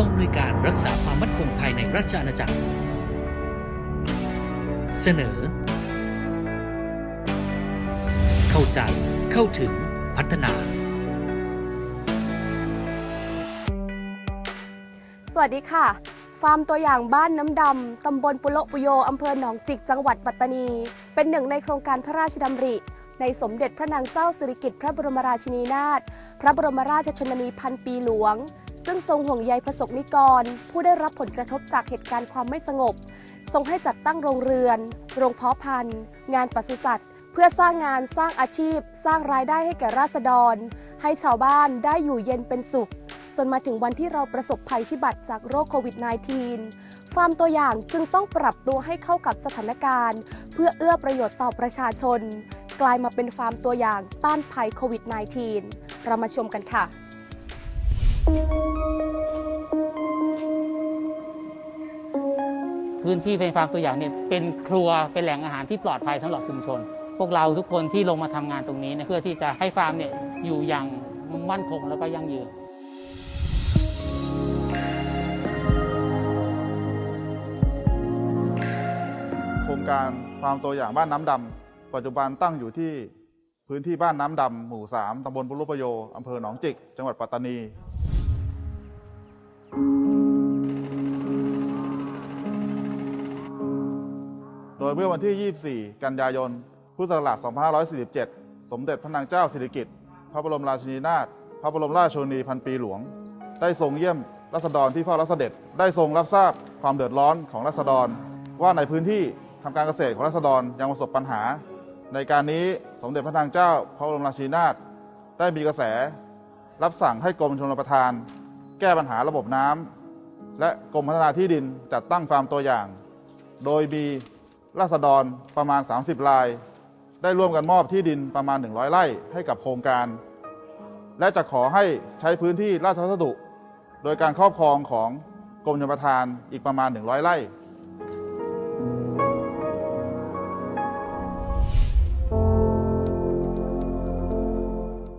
องอำนวยการรักษาความมั่นคงภายในราชอาณาจักร เสนอ เข้าใจเข้าถึงพัฒนาสวัสดีค่ะ ฟาร์มตัวอย่างบ้านน้ำดำ ตำบลปุโลปุโย อำเภอหนองจิก จังหวัดปัตตานี เป็นหนึ่งในโครงการพระราชดำริ ในสมเด็จพระนางเจ้าสิริกิติ์พระบรมราชินีนาถ พระบรมราชชนนีพันปีหลวง ซึ่งทรงห่วงใยประสบนิกร ผู้ได้รับผลกระทบจากเหตุการณ์ความไม่สงบ ทรงให้จัดตั้งโรงเรือน โรงเพาะพันธุ์ งานปศุสัตว์ เพื่อสร้างงานสร้างอาชีพ สร้างรายได้ให้แก่ราษฎร ให้ชาวบ้านได้อยู่เย็นเป็นสุข จนมาถึงวันที่เราประสบภัยพิบัติจากโรคโควิด -19 ฟาร์มตัวอย่างจึงต้องปรับตัวให้เข้ากับสถานการณ์ เพื่อเอื้อประโยชน์ต่อประชาชน กลายมาเป็นฟาร์มตัวอย่างต้านภัยโควิด -19 เรามาชมกันค่ะ พื้นที่เป็นฟาร์มตัวอย่างเนี่ยเป็นครัวเป็นแหล่งอาหารที่ปลอดภัยสำหรับชุมชน พวกเราทุกคนที่ลงมาทำงานตรงนี้เนี่ยเพื่อที่จะให้ฟาร์มเนี่ยอยู่อย่างมั่นคงแล้วก็ยั่งยืนโครงการฟาร์มตัวอย่างบ้านน้ำดำปัจจุบันตั้งอยู่ที่พื้นที่บ้านน้ำดำหมู่ 3ตำบลปุรุปโยอำเภอหนองจิก จังหวัดปัตตานี โดยเมื่อวันที่ 24 กันยายน พุทธศักราช 2547 สมเด็จพระนางเจ้าสิริกิติ์ พระบรมราชินีนาถ พระบรมราชชนนีพันปีหลวง ได้ทรงเยี่ยมรัษฎรที่เฝ้ารับเด็จ ได้ทรงรับทราบความเดือดร้อนของรัษฎร ว่าในพื้นที่ทำการเกษตรของรัษฎรยังประสบปัญหา ในการนี้สมเด็จพระนางเจ้า พระบรมราชินีนาถ ได้มีกระแส รับสั่งให้กรมชลประทาน แก้ปัญหาระบบน้ำและกรมพัฒนาที่ดินจัดตั้งฟาร์มตัวอย่าง โดยมี ราษฎรประมาณ 30ราย ได้ร่วมกันมอบที่ดินประมาณ 100 ไร่ให้กับโครงการ และจะขอให้ใช้พื้นที่ราชพัสดุ โดยการครอบครองของกรมชลประทานอีกประมาณ 100 ไร่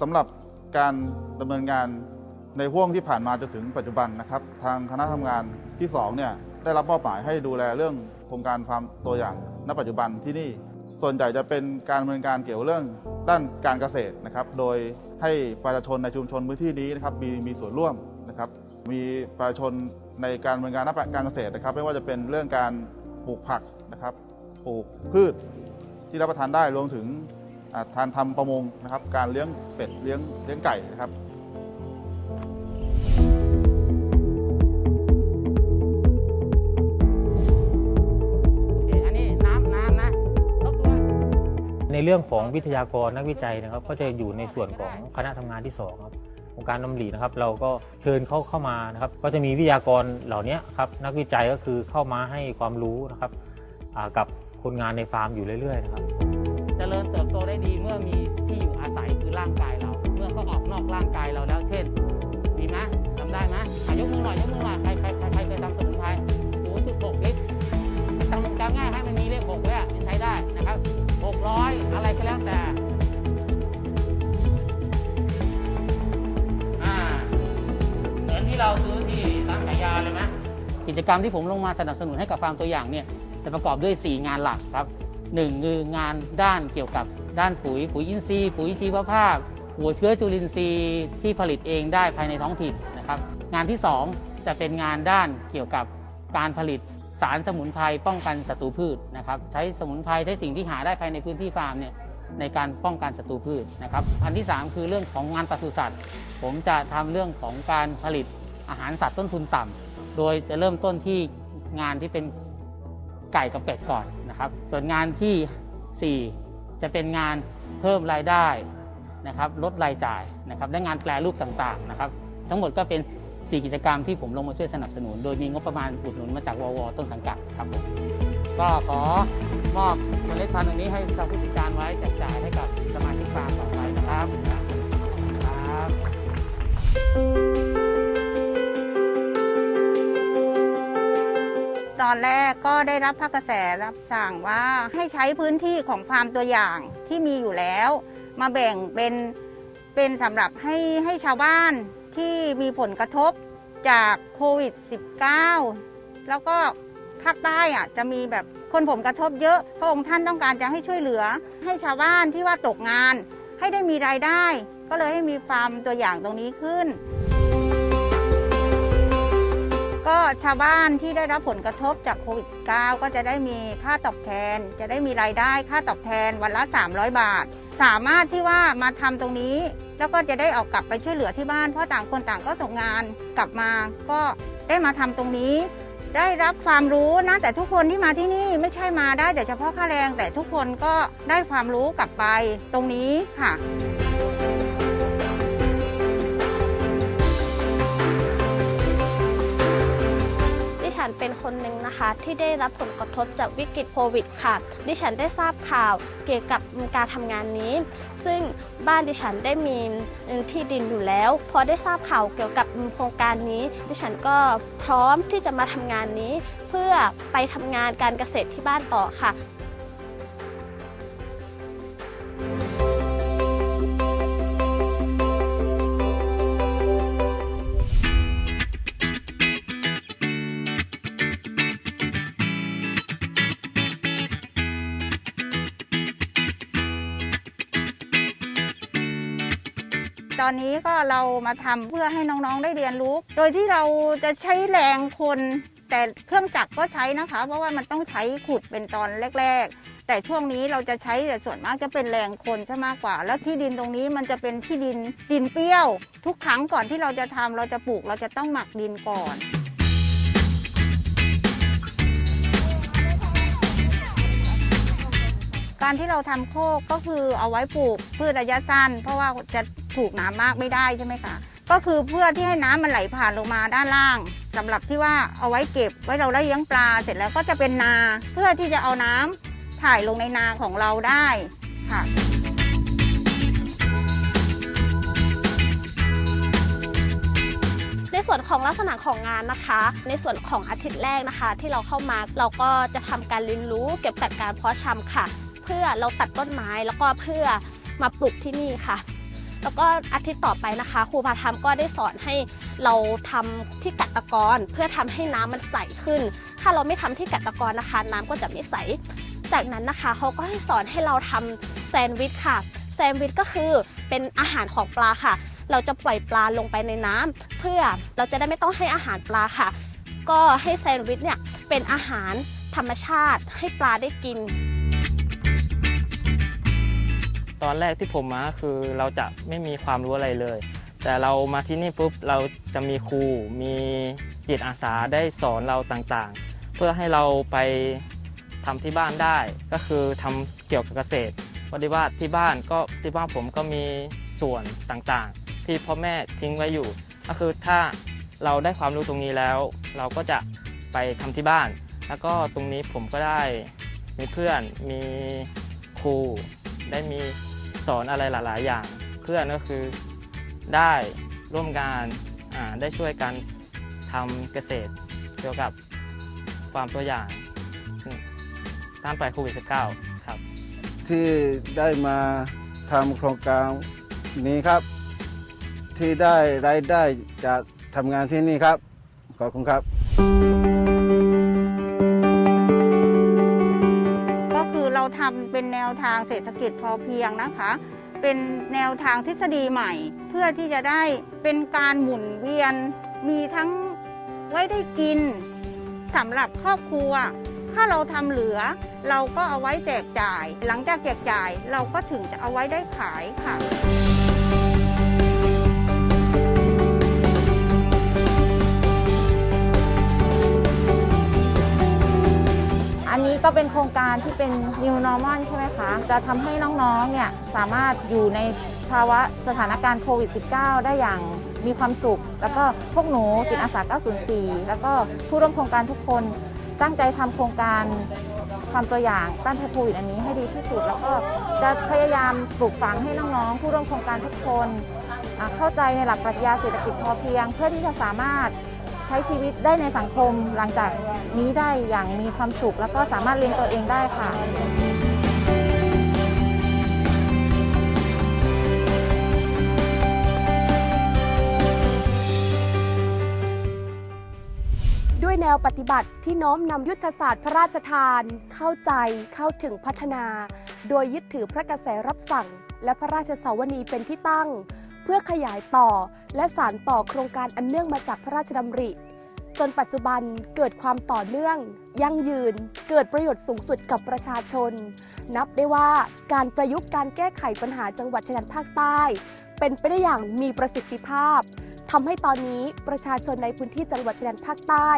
สำหรับการดำเนินงานในห่วงที่ผ่านมาจนถึงปัจจุบันนะครับ ทางคณะทำงานที่2เนี่ย ได้รับมอบหมายให้ดูแลเรื่องโครงการฟาร์มตัวอย่างณปัจจุบันที่นี่ ส่วนใหญ่จะเป็นการดำเนินการเกี่ยวเรื่องด้านการเกษตรนะครับ โดยให้ประชาชนในชุมชนพื้นที่นี้นะครับมีมีส่วนร่วมนะครับ มีประชาชนในการดำเนินการด้านการเกษตรนะครับ ไม่ว่าจะเป็นเรื่องการปลูกผักนะครับปลูกพืชที่รับประทานได้รวมถึงอ่าทานทำประมงนะครับ การเลี้ยงเป็ดเลี้ยงเลี้ยงไก่นะครับ ในเรื่องของวิทยากรนักวิจัยนะครับ ก็จะอยู่ในส่วนของคณะทำงานที่2ครับองค์การดำรินะครับ เราก็เชิญเขาเข้ามานะครับ ก็จะมีวิทยากรเหล่านี้ครับนักวิจัยก็คือเข้ามาให้ความรู้นะครับอ่ากับคนงานในฟาร์มอยู่เรื่อยๆนะครับเจริญเติบโตได้ดีเมื่อมีที่อยู่อาศัยคือร่างกายเรา เมื่อเขาออกนอกร่างกายเราแล้วเช่นมีไหมทำได้ไหมอะยกมือหน่อยยกมือหน่อยใครใครใครใครเคยทำสมุ จำง่ายให้มันมีเลข6เลยอะใช้ได้นะครับ 600 อะไรก็แล้วแต่อ่าเหมือนที่เราซื้อที่ร้านขายยาเลยไหมกิจกรรมที่ผมลงมาสนับสนุนให้กับฟาร์มตัวอย่างเนี่ยจะประกอบด้วย 4 งานหลักครับหนึ่งคืองานด้านเกี่ยวกับด้านปุ๋ย ปุ๋ยอินทรีย์ปุ๋ยชีวภาพ หัวเชื้อจุลินทรีย์ที่ผลิตเองได้ภายในท้องถิ่นนะครับ งานที่ 2 จะเป็นงานด้านเกี่ยวกับการผลิต สารสมุนไพรป้องกันศัตรูพืชนะครับใช้สมุนไพรใช้สิ่งที่หาได้ภายในพื้นที่ฟาร์มเนี่ยในการป้องกันศัตรูพืชนะครับอันที่ 3 คือเรื่องของงานปศุสัตว์ ผมจะทำเรื่องของการผลิตอาหารสัตว์ต้นทุนต่ำโดยจะเริ่มต้นที่งานที่เป็นไก่กับเป็ดก่อนนะครับ ส่วนงานที่ 4 จะเป็นงานเพิ่มรายได้นะครับลดรายจ่ายนะครับและงานแปลรูปต่างๆนะครับ ทั้งหมดก็เป็น 4 กิจกรรมที่ผมลงมาช่วยสนับสนุน โดยมีงบประมาณอุดหนุนมาจากววต้นสังกัดครับผมก็ขอมอบเมล็ดพันธุ์ตรงนี้ให้ทางผู้จัดการไว้แจกจ่ายให้กับสมาชิกฟาร์มต่อไปนะครับครับ ตอนแรกก็ได้รับพระกระแสรับสั่งว่าให้ใช้พื้นที่ของฟาร์มตัวอย่างที่มีอยู่แล้ว มาแบ่งเป็นเป็นสำหรับให้ให้ชาวบ้าน ที่มีผลกระทบจากโควิด -19 แล้วก็ภาคใต้อะจะมีแบบคนผมกระทบเยอะ พระองค์ท่านต้องการจะให้ช่วยเหลือ ให้ชาวบ้านที่ว่าตกงาน ให้ได้มีรายได้ ก็เลยให้มีฟาร์มตัวอย่างตรงนี้ขึ้น ก็ชาวบ้านที่ได้รับผลกระทบจากโควิด -19 ก็จะได้มีค่าตอบแทน จะได้มีรายได้ค่าตอบแทนวันละ 300 บาท สามารถที่ว่ามาทำตรงนี้ แล้วก็จะได้ออกกลับไปช่วยเหลือที่บ้านเพราะต่างคนต่างก็ตกงานกลับมา ก็ได้มาทำตรงนี้ ได้รับความรู้นะแต่ทุกคนที่มาที่นี่ไม่ใช่มาได้แต่เฉพาะค่าแรง แต่ทุกคนก็ได้ความรู้กลับไปตรงนี้ค่ะ เป็นคนหนึ่งนะคะ ที่ได้รับผลกระทบจากวิกฤตโควิดค่ะ ดิฉันได้ทราบข่าวเกี่ยวกับการทำงานนี้ ซึ่งบ้านดิฉันได้มีที่ดินอยู่แล้ว พอได้ทราบข่าวเกี่ยวกับโครงการนี้ ดิฉันก็พร้อมที่จะมาทำงานนี้ เพื่อไปทำงานการเกษตรที่บ้านต่อค่ะ ตอนนี้ก็เรามาทำเพื่อให้น้องๆได้เรียนรู้ โดยที่เราจะใช้แรงคน แต่เครื่องจักรก็ใช้นะคะ เพราะว่ามันต้องใช้ขุดเป็นตอนแรก ๆ แต่ช่วงนี้เราจะใช้แต่ส่วนมากจะเป็นแรงคนซะมากกว่า แล้วที่ดินตรงนี้มันจะเป็นที่ดินดินเปรี้ยว ทุกครั้งก่อนที่เราจะทำเราจะปลูกเราจะต้องหมักดินก่อนการที่เราทำโคกก็คือเอาไว้ปลูกพืชระยะสั้น เพราะว่าจะ ถูกน้ำมากไม่ได้ใช่ไหมคะก็คือเพื่อที่ให้น้ำมันไหลผ่านลงมาด้านล่างสำหรับที่ว่าเอาไว้เก็บไว้เราได้เลี้ยงปลาเสร็จแล้วก็จะเป็นนาเพื่อที่จะเอาน้ำถ่ายลงในนาของเราได้ค่ะในส่วนของลักษณะของงานนะคะ ในส่วนของอาทิตย์แรกนะคะ ที่เราเข้ามาเราก็จะทำการเรียนรู้เกี่ยวกับการเพาะชำค่ะ เพื่อเราตัดต้นไม้แล้วก็เพื่อมาปลูกที่นี่ค่ะ แล้วก็อาทิตย์ต่อไปนะคะ ครูพาธรรมก็ได้สอนให้เราทำที่กัดตะกอนเพื่อทำให้น้ำมันใสขึ้น ถ้าเราไม่ทำที่กัดตะกอนนะคะ น้ำก็จะไม่ใส จากนั้นนะคะเขาก็ให้สอนให้เราทำแซนด์วิชค่ะ แซนด์วิชก็คือเป็นอาหารของปลาค่ะ เราจะปล่อยปลาลงไปในน้ำเพื่อเราจะได้ไม่ต้องให้อาหารปลาค่ะ ก็ให้แซนด์วิชเนี่ยเป็นอาหารธรรมชาติให้ปลาได้กิน ตอนแรกที่ผมมาคือเราจะไม่มีความรู้อะไรเลย แต่เรามาที่นี่ปุ๊บเราจะมีครูมีจิตอาสาได้สอนเราต่างๆ เพื่อให้เราไปทำที่บ้านได้ ก็คือทำเกี่ยวกับเกษตรพอดีว่าที่บ้านก็ที่บ้านผมก็มีส่วนต่างๆ ที่พ่อแม่ทิ้งไว้อยู่ ก็คือถ้าเราได้ความรู้ตรงนี้แล้ว เราก็จะไปทำที่บ้าน แล้วก็ตรงนี้ผมก็ได้มีเพื่อนมีครูได้มี สอนอะไรหลาย ๆ อย่าง เพื่อนก็คือได้ร่วมงานได้ช่วยกันทำเกษตรเกี่ยวกับฟามตัวอย่างต้านไปโควิด -19 ครับ ที่ได้มาทำโครงการนี้ครับ ที่ได้รายได้จากทำงานที่นี่ครับ ขอบคุณครับ เราทำเป็นแนวทางเศรษฐกิจพอเพียงนะคะ เป็นแนวทางทฤษฎีใหม่ เพื่อที่จะได้เป็นการหมุนเวียนมีทั้งไว้ได้กินสำหรับครอบครัว ถ้าเราทำเหลือ เราก็เอาไว้แจกจ่าย หลังจากแจกจ่ายเราก็ถึงจะเอาไว้ได้ขายค่ะ อันนี้ก็เป็นโครงการที่เป็น New Normal ใช่ไหมคะ จะทำให้น้องๆ เนี่ยสามารถอยู่ในภาวะสถานการณ์โควิด -19 ได้อย่างมีความสุข แล้วก็พวกหนูจิตอาสา 904 แล้วก็ผู้ร่วมโครงการทุกคนตั้งใจทำโครงการทำตัวอย่างต้านภัยโควิดอันนี้ให้ดีที่สุด แล้วก็จะพยายามปลูกฝังให้น้องๆ ผู้ร่วมโครงการทุกคน เข้าใจในหลักปรัชญาเศรษฐกิจพอเพียง เพื่อที่จะสามารถ ช้ชีวิตได้ในสังคมหลังจากนี้ได้อย่างมีความสุข แล้วก็สามารถเลี้ยงตัวเองได้ค่ะด้วยแนวปฏิบัติที่น้อมนำยุทธศาสตร์พระราชทาน เข้าใจเข้าถึงพัฒนา โดยยึดถือพระกระแสรับสั่ง และพระราชสาวนีเป็นที่ตั้ง เพื่อขยายต่อและสานต่อโครงการอันเนื่องมาจากพระราชดำริ จนปัจจุบันเกิดความต่อเนื่อง ยั่งยืน เกิดประโยชน์สูงสุดกับประชาชน นับได้ว่าการประยุกต์การแก้ไขปัญหาจังหวัดชายแดนภาคใต้ เป็นไปได้อย่างมีประสิทธิภาพทำให้ตอนนี้ประชาชนในพื้นที่จังหวัดชายแดนภาคใต้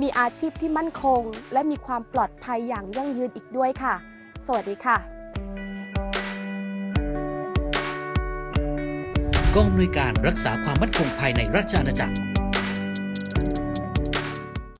มีอาชีพที่มั่นคง และมีความปลอดภัยอย่างยั่งยืนอีกด้วยค่ะ สวัสดีค่ะ กองอำนวยการรักษาความมั่นคงภายในราชอาณาจักร